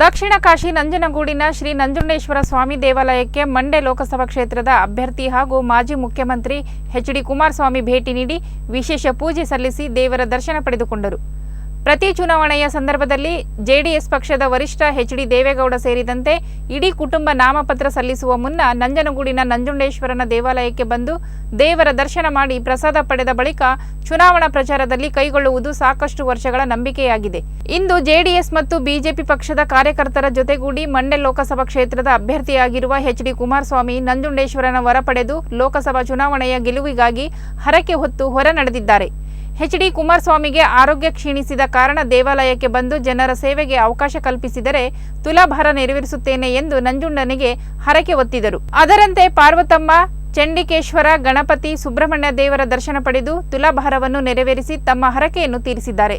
ದಕ್ಷಿಣ ಕಾಶಿ ನಂಜನಗೂಡಿನ ಶ್ರೀ ನಂಜುಂಡೇಶ್ವರ ಸ್ವಾಮಿ ದೇವಾಲಯಕ್ಕೆ ಮಂಡ್ಯ ಲೋಕಸಭಾ ಕ್ಷೇತ್ರದ ಅಭ್ಯರ್ಥಿ ಹಾಗೂ ಮಾಜಿ ಮುಖ್ಯಮಂತ್ರಿ ಎಚ್ ಡಿ ಕುಮಾರಸ್ವಾಮಿ ಭೇಟಿ ನೀಡಿ ವಿಶೇಷ ಪೂಜೆ ಸಲ್ಲಿಸಿ ದೇವರ ದರ್ಶನ ಪಡೆದುಕೊಂಡರು. ಪ್ರತಿ ಚುನಾವಣೆಯ ಸಂದರ್ಭದಲ್ಲಿ ಜೆಡಿಎಸ್ ಪಕ್ಷದ ವರಿಷ್ಠ ಎಚ್ ಡಿ ದೇವೇಗೌಡ ಸೇರಿದಂತೆ ಇಡೀ ಕುಟುಂಬ ನಾಮಪತ್ರ ಸಲ್ಲಿಸುವ ಮುನ್ನ ನಂಜನಗೂಡಿನ ನಂಜುಂಡೇಶ್ವರನ ದೇವಾಲಯಕ್ಕೆ ಬಂದು ದೇವರ ದರ್ಶನ ಮಾಡಿ ಪ್ರಸಾದ ಪಡೆದ ಬಳಿಕ ಚುನಾವಣಾ ಪ್ರಚಾರದಲ್ಲಿ ಕೈಗೊಳ್ಳುವುದು ಸಾಕಷ್ಟು ವರ್ಷಗಳ ನಂಬಿಕೆಯಾಗಿದೆ. ಇಂದು ಜೆಡಿಎಸ್ ಮತ್ತು ಬಿಜೆಪಿ ಪಕ್ಷದ ಕಾರ್ಯಕರ್ತರ ಜೊತೆಗೂಡಿ ಮಂಡ್ಯ ಲೋಕಸಭಾ ಕ್ಷೇತ್ರದ ಅಭ್ಯರ್ಥಿಯಾಗಿರುವ ಎಚ್ ಡಿ ಕುಮಾರಸ್ವಾಮಿ ನಂಜುಂಡೇಶ್ವರನ ವರ ಲೋಕಸಭಾ ಚುನಾವಣೆಯ ಗೆಲುವಿಗಾಗಿ ಹರಕೆ ಹೊತ್ತು ಹೊರ ನಡೆದಿದ್ದಾರೆ. ಎಚ್ ಡಿ ಕುಮಾರಸ್ವಾಮಿಗೆ ಆರೋಗ್ಯ ಕ್ಷೀಣಿಸಿದ ಕಾರಣ ದೇವಾಲಯಕ್ಕೆ ಬಂದು ಜನರ ಸೇವೆಗೆ ಅವಕಾಶ ಕಲ್ಪಿಸಿದರೆ ತುಲಾಭಾರ ನೆರವೇರಿಸುತ್ತೇನೆ ಎಂದು ನಂಜುಂಡನಿಗೆ ಹರಕೆ ಒತ್ತಿದರು. ಅದರಂತೆ ಪಾರ್ವತಮ್ಮ, ಚಂಡಿಕೇಶ್ವರ, ಗಣಪತಿ, ಸುಬ್ರಹ್ಮಣ್ಯ ದೇವರ ದರ್ಶನ ಪಡೆದು ತುಲಾಭಾರವನ್ನು ನೆರವೇರಿಸಿ ತಮ್ಮ ಹರಕೆಯನ್ನು ತೀರಿಸಿದ್ದಾರೆ.